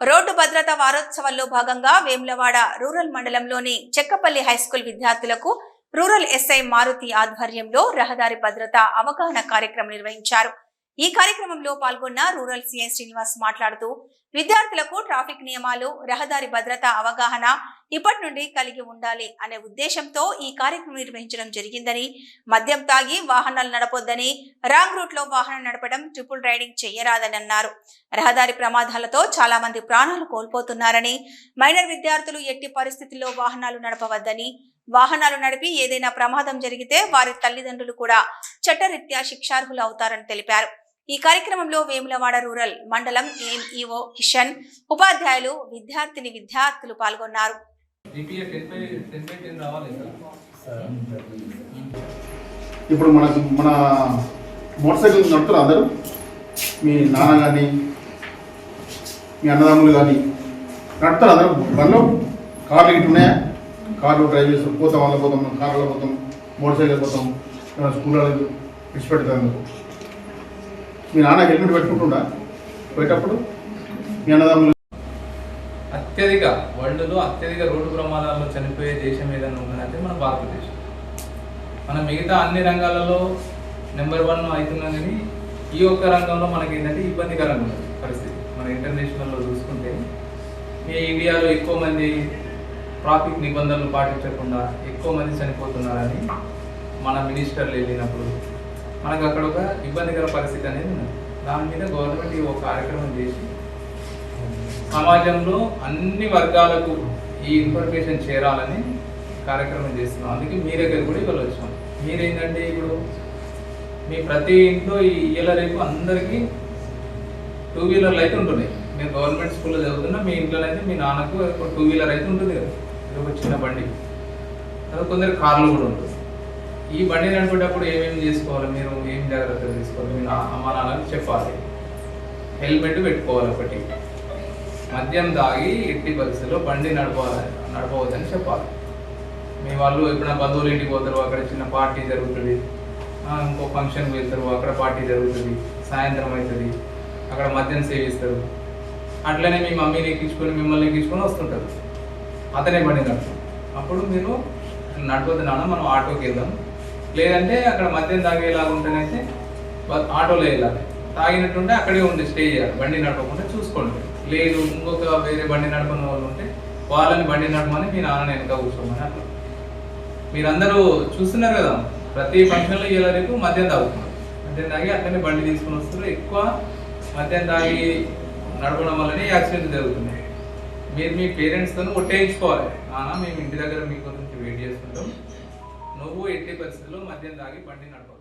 Road భద్రత వారోత్సవాల్లో భాగంగా వేములవాడ రూరల్ మండలంలోని చెక్కపల్లి హైస్కూల్ విద్యార్థులకు రూరల్ ఎస్ఐ మారుతి ఆధ్వర్యంలో రహదారి భద్రత అవగాహన కార్యక్రమం నిర్వహించారు. ఈ కార్యక్రమంలో పాల్గొన్న రూరల్ సిఐ శ్రీనివాస్ మాట్లాడుతూ విద్యార్థులకు ట్రాఫిక్ నియమాలు రహదారి భద్రత అవగాహన ఇప్పటి నుండి కలిగి ఉండాలి అనే ఉద్దేశంతో ఈ కార్యక్రమం నిర్వహించడం జరిగిందని మద్యం తాగి వాహనాలు నడపొద్దని రాంగ్ రూట్లో వాహనం నడపడం ట్రిపుల్ రైడింగ్ చేయరాదని అన్నారు. రహదారి ప్రమాదాలతో చాలా మంది ప్రాణాలు కోల్పోతున్నారని మైనర్ విద్యార్థులు ఎట్టి పరిస్థితుల్లో వాహనాలు నడపవద్దని వాహనాలు నడిపి ఏదైనా ప్రమాదం జరిగితే వారి తల్లిదండ్రులు కూడా చట్టరీత్యా శిక్షార్హులు అవుతారని తెలిపారు. ఈ కార్యక్రమంలో వేములవాడ రూరల్ మండలం ఎంఈఓ కిషన్ ఉపాధ్యాయులు విద్యార్థిని విద్యార్థులు పాల్గొన్నారు. ఇప్పుడు మనకు మన మోటార్ సైకిల్ నడుపుతారు అందరూ? మీ నాన్న కానీ మీ అన్నదమ్ములు కానీ నడుపుతారు అందరూ? బండ్లో? కార్లు ఇటు ఉన్నాయా? కార్లు డ్రైవ్ చేస్తాం పోతాం వాళ్ళ పోతాం కార్లో పోతాం మోటార్ సైకిల్ పోతాం స్కూల్లో విడిచిపెడతాం మీ నాన్న హెల్మెట్ పెట్టుకుంటుండా? పోయేటప్పుడు? మీ అన్నదమ్ములు అత్యధిక వరల్డ్లో అత్యధిక రోడ్డు ప్రమాదాల్లో చనిపోయే దేశం ఏదైనా ఉన్నదంటే మన భారతదేశం. మన మిగతా అన్ని రంగాలలో నెంబర్ వన్ అవుతున్నాం కానీ ఈ ఒక్క రంగంలో మనకి ఏంటంటే ఇబ్బందికరంగా ఉంది పరిస్థితి. మన ఇంటర్నేషనల్లో చూసుకుంటే మీ ఇండియాలో ఎక్కువ మంది ట్రాఫిక్ నిబంధనలు పాటించకుండా ఎక్కువ మంది చనిపోతున్నారని మన మినిస్టర్లు వెళ్ళినప్పుడు మనకు అక్కడ ఒక ఇబ్బందికర పరిస్థితి అనేది ఉన్నది. దాని మీద గవర్నమెంట్ ఈ ఒక కార్యక్రమం చేసి సమాజంలో అన్ని వర్గాలకు ఈ ఇన్ఫర్మేషన్ చేరాలని కార్యక్రమం చేస్తున్నాం. అందుకే మీ దగ్గర కూడా ఇవాళ వచ్చాం. మీరేంటంటే ఇప్పుడు మీ ప్రతి ఇంట్లో ఈ ఇయ్యల రేపు అందరికీ టూ వీలర్లు అయితే ఉంటున్నాయి. మీరు గవర్నమెంట్ స్కూల్లో చదువుతున్నా మీ ఇంట్లో అయితే మీ నాన్నకు ఒక టూ వీలర్ అయితే ఉంటుంది కదా. ఒక చిన్న బండి. అది కొందరు కార్లు కూడా ఉంటుంది. ఈ బండి నడిపేటప్పుడు ఏమేమి చేసుకోవాలి? మీరు ఏం జాగ్రత్తలు తీసుకోవాలి? మీ నా- అమ్మ నాన్నకు చెప్పాలి. హెల్మెట్ పెట్టుకోవాలి ఒకటి. మద్యం తాగి ఎట్టి పరిస్థితుల్లో బండి నడపాలి నడపవద్దని చెప్పాలి. మీ వాళ్ళు ఎప్పుడైనా బంధువులు ఇంటికి పోతారు అక్కడ చిన్న పార్టీ జరుగుతుంది. ఇంకో ఫంక్షన్కి వెళ్తారు అక్కడ పార్టీ జరుగుతుంది సాయంత్రం అవుతుంది అక్కడ మద్యం సేవిస్తారు. అట్లనే మీ మమ్మీని ఎక్కించుకొని మిమ్మల్ని ఎక్కించుకొని వస్తుంటారు. అతనే బండి నడుపు అప్పుడు మీరు నడపద్దు నాన్న మనం ఆటోకి వెళ్దాం. లేదంటే అక్కడ మద్యం తాగేలాగా ఉంటేనైతే ఆటోలో వెళ్ళాలి. తాగినట్టుంటే అక్కడే ఉండి స్టే చేయాలి. బండి నడపకుండా చూసుకోండి. లేదు ఇంకొక వేరే బండి నడపని వాళ్ళు ఉంటే వాళ్ళని బండి నడపమని మీ నాన్న వెనక కూర్చోమని అట్లా మీరందరూ చూస్తున్నారు కదా ప్రతి ఫంక్షన్లో ఇలా రేపు మద్యం తాగుతున్నారు మద్యం తాగి అట్లనే బండి తీసుకొని వస్తారు. ఎక్కువ మద్యం తాగి నడపడం వల్లనే యాక్సిడెంట్ జరుగుతున్నాయి మీరు మీ పేరెంట్స్తో ఒట్టేయించుకోవాలి. నాన్న మేము ఇంటి దగ్గర మీ గురించి వెయిట్ చేస్తుంటాం. నువ్వు ఎట్టి పరిస్థితుల్లో మద్యం తాగి బండి నడపకు.